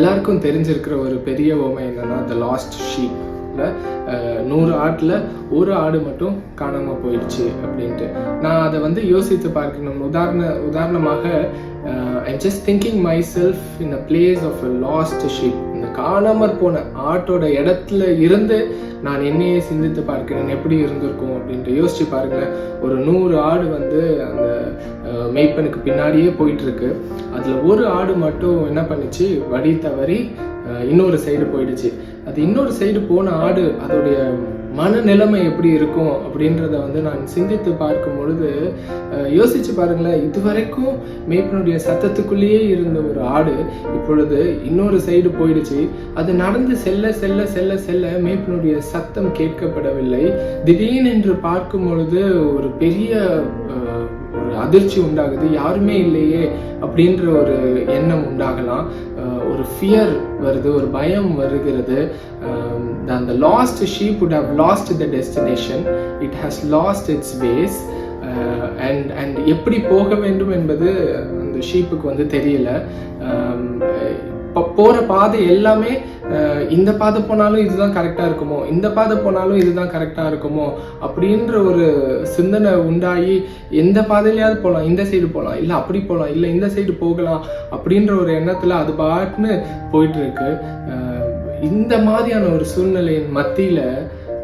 எல்லாருக்கும் தெரிஞ்சிருக்கிற ஒரு பெரிய ஓமை என்னன்னா த லாஸ்ட் ஷீப்ல நூறு ஆட்டில் ஒரு ஆடு மட்டும் காணாமல் போயிடுச்சு அப்படின்ட்டு. நான் அதை வந்து யோசித்து பார்க்கணும். உதாரண உதாரணமாக I just thinking myself in a place of a lost sheep காணாமற் போன ஆட்டோட இடத்துல இருந்து நான் என்னையே சிந்தித்து பார்க்கிறேன். எப்படி இருந்திருக்கும் அப்படின்ட்டு யோசிச்சு பாருங்களேன் ஒரு நூறு ஆடு வந்து அந்த மெய்ப்பனுக்கு பின்னாடியே போயிட்டு இருக்கு அதுல ஒரு ஆடு மட்டும் என்ன பண்ணுச்சு? வழி தவறி இன்னொரு சைடு போயிடுச்சு. அது இன்னொரு சைடு போன ஆடு அதோடைய மனநிலைமை எப்படி இருக்கும் அப்படின்றத வந்து நான் சிந்தித்து பார்க்கும் பொழுது யோசிச்சு பாருங்களேன். இதுவரைக்கும் மேய்ப்பனுடைய சத்தத்துக்குள்ளேயே இருந்த ஒரு ஆடு இப்பொழுது இன்னொரு சைடு போயிடுச்சு. அது நடந்து செல்ல செல்ல செல்ல செல்ல மேய்ப்பனுடைய சத்தம் கேட்கப்படவில்லை. திடீரென்று பார்க்கும் பொழுது ஒரு பெரிய அதிர்ச்சி உண்டாகுது. யாருமே இல்லையே அப்படின்ற ஒரு எண்ணம் உண்டாகலாம். ஒரு ஃபியர் வருது ஒரு பயம் வருகிறது. அந்த lost sheep would have lost the destination it has lost its ways and and எப்படி போக வேண்டும் என்பது ஷீப்புக்கு வந்து தெரியல. போகிற பாதை எல்லாமே அஹ், இந்த பாதை போனாலும் இதுதான் கரெக்டாக இருக்குமோ இந்த பாதை போனாலும் இதுதான் கரெக்டாக இருக்குமோ அப்படின்ற ஒரு சிந்தனை உண்டாகி எந்த பாதையிலையாவது போகலாம் இந்த சைடு போகலாம் இல்லை அப்படி போகலாம் இல்லை இந்த சைடு போகலாம் அப்படின்ற ஒரு எண்ணத்தில் அது பாட்டுன்னு போயிட்டு இருக்கு இந்த மாதிரியான ஒரு சூழ்நிலையின் மத்தியில்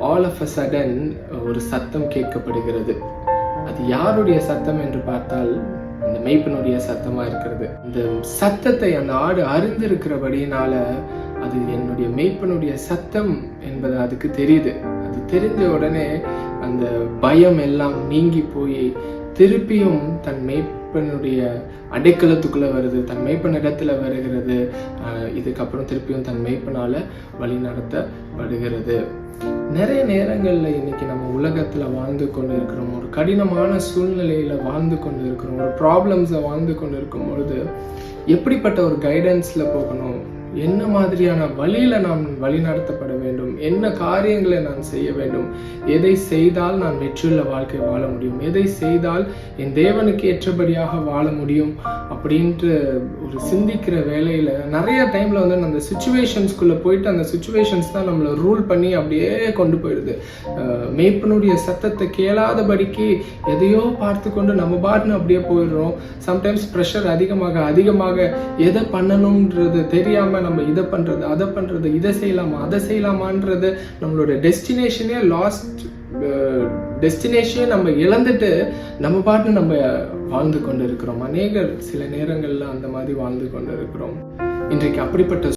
ஆல் ஆஃப் அ சடன் ஒரு சத்தம் கேட்கப்படுகிறது. அது யாருடைய சத்தம் என்று பார்த்தால் அந்த மெய்ப்பனுடைய சத்தமா இருக்கிறது. இந்த சத்தத்தை அந்த ஆடு அறிந்திருக்கிறபடியினால அது என்னுடைய மெய்ப்பனுடைய சத்தம் என்பது அதுக்கு தெரியுது. அது தெரிஞ்ச உடனே அந்த பயம் எல்லாம் நீங்கி போய் திருப்பியும் தன் மெய்ப்பனுடைய அடைக்கலத்துக்குள்ள வருது தன் மெய்ப்பன் இடத்துல வருகிறது. ஆஹ் இதுக்கப்புறம் திருப்பியும் தன் மெய்ப்பனால் வழி நடத்தப்படுகிறது. நிறைய நேரங்களில் இன்னைக்கு நம்ம உலகத்தில் வாழ்ந்து கொண்டு இருக்கிறோம் ஒரு கடினமான சூழ்நிலையில் வாழ்ந்து கொண்டு இருக்கிறோம் ஒரு ப்ராப்ளம்ஸை வாழ்ந்து கொண்டு இருக்கும் பொழுது எப்படிப்பட்ட ஒரு கைடன்ஸில் போகணும்? என்ன மாதிரியான வழியில நாம் வழி நடத்தப்பட வேண்டும்? என்ன காரியங்களை நான் செய்ய வேண்டும்? எதை செய்தால் நான் வெற்றியுள்ள வாழ்க்கை வாழ முடியும்? எதை செய்தால் என் தேவனுக்கு ஏற்றபடியாக வாழ முடியும்? அப்படின்ட்டு ஒரு சிந்திக்கிற வேலையில நிறைய டைம்ல வந்து அந்த சுச்சுவேஷன்ஸ்குள்ள போயிட்டு அந்த சுச்சுவேஷன்ஸ் தான் நம்மளை ரூல் பண்ணி அப்படியே கொண்டு போயிடுது. அஹ் மேய்ப்பனுடைய சத்தத்தை கேளாதபடிக்கு எதையோ பார்த்து கொண்டு நம்ம பாட்டுன்னு அப்படியே போயிடுறோம். சம்டைம்ஸ் ப்ரெஷர் அதிகமாக அதிகமாக எதை பண்ணணுன்றது தெரியாம நம்ம இதை பண்ணுறது அதை பண்ணுறது இதை செய்யலாமா அதை செய்யலாமான்றது நம்மளோட டெஸ்டினேஷனே லாஸ்ட் டெஸ்டினேஷனே நம்ம இழந்துட்டு நம்ம பாட்டு நம்ம வாழ்ந்து கொண்டு இருக்கிறோம் அநேகர் சில நேரங்கள்ல அந்த மாதிரி வாழ்ந்து கொண்டு இருக்கிறோம் இன்றைக்கு அப்படிப்பட்ட